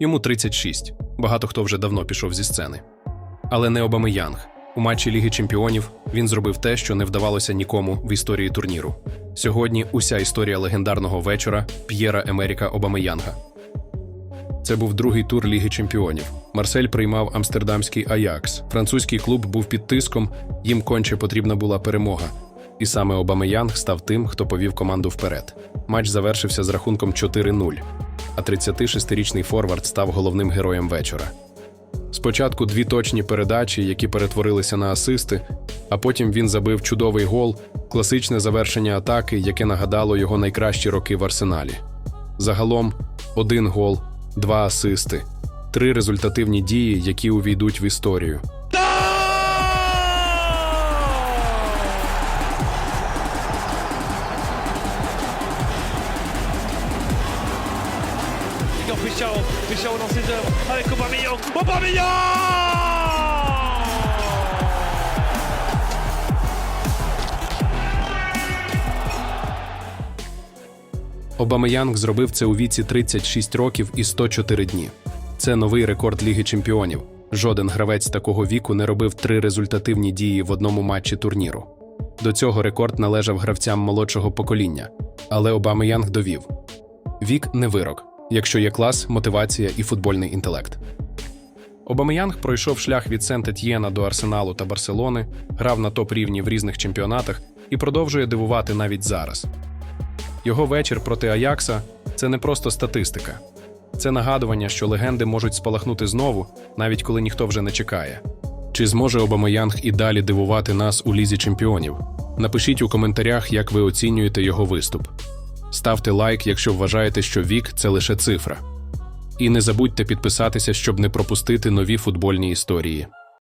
Йому 36. Багато хто вже давно пішов зі сцени. Але не Обамеянг. У матчі Ліги Чемпіонів він зробив те, що не вдавалося нікому в історії турніру. Сьогодні уся історія легендарного вечора П'єра Емеріка Обамеянга. Це був другий тур Ліги Чемпіонів. Марсель приймав амстердамський Аякс. Французький клуб був під тиском, їм конче потрібна була перемога. І саме Обамеянг став тим, хто повів команду вперед. Матч завершився з рахунком 4-0, а 36-річний форвард став головним героєм вечора. Спочатку дві точні передачі, які перетворилися на асисти, а потім він забив чудовий гол, класичне завершення атаки, яке нагадало його найкращі роки в арсеналі. Загалом один гол, два асисти, три результативні дії, які увійдуть в історію. Igor Pichot, Pichot dans ses œuvres avec Aubameyang, Aubameyang Обамеянг зробив це у віці 36 років і 104 дні. Це новий рекорд Ліги Чемпіонів. Жоден гравець такого віку не робив три результативні дії в одному матчі турніру. До цього рекорд належав гравцям молодшого покоління, але Обамеянг довів: вік не вирок, якщо є клас, мотивація і футбольний інтелект. Обамеянг пройшов шлях від Сент-Етьєна до Арсеналу та Барселони, грав на топ-рівні в різних чемпіонатах і продовжує дивувати навіть зараз. Його вечір проти Аякса це не просто статистика, це нагадування, що легенди можуть спалахнути знову, навіть коли ніхто вже не чекає. Чи зможе Обамеянг і далі дивувати нас у лізі чемпіонів? Напишіть у коментарях, як ви оцінюєте його виступ. Ставте лайк, якщо вважаєте, що вік це лише цифра. І не забудьте підписатися, щоб не пропустити нові футбольні історії.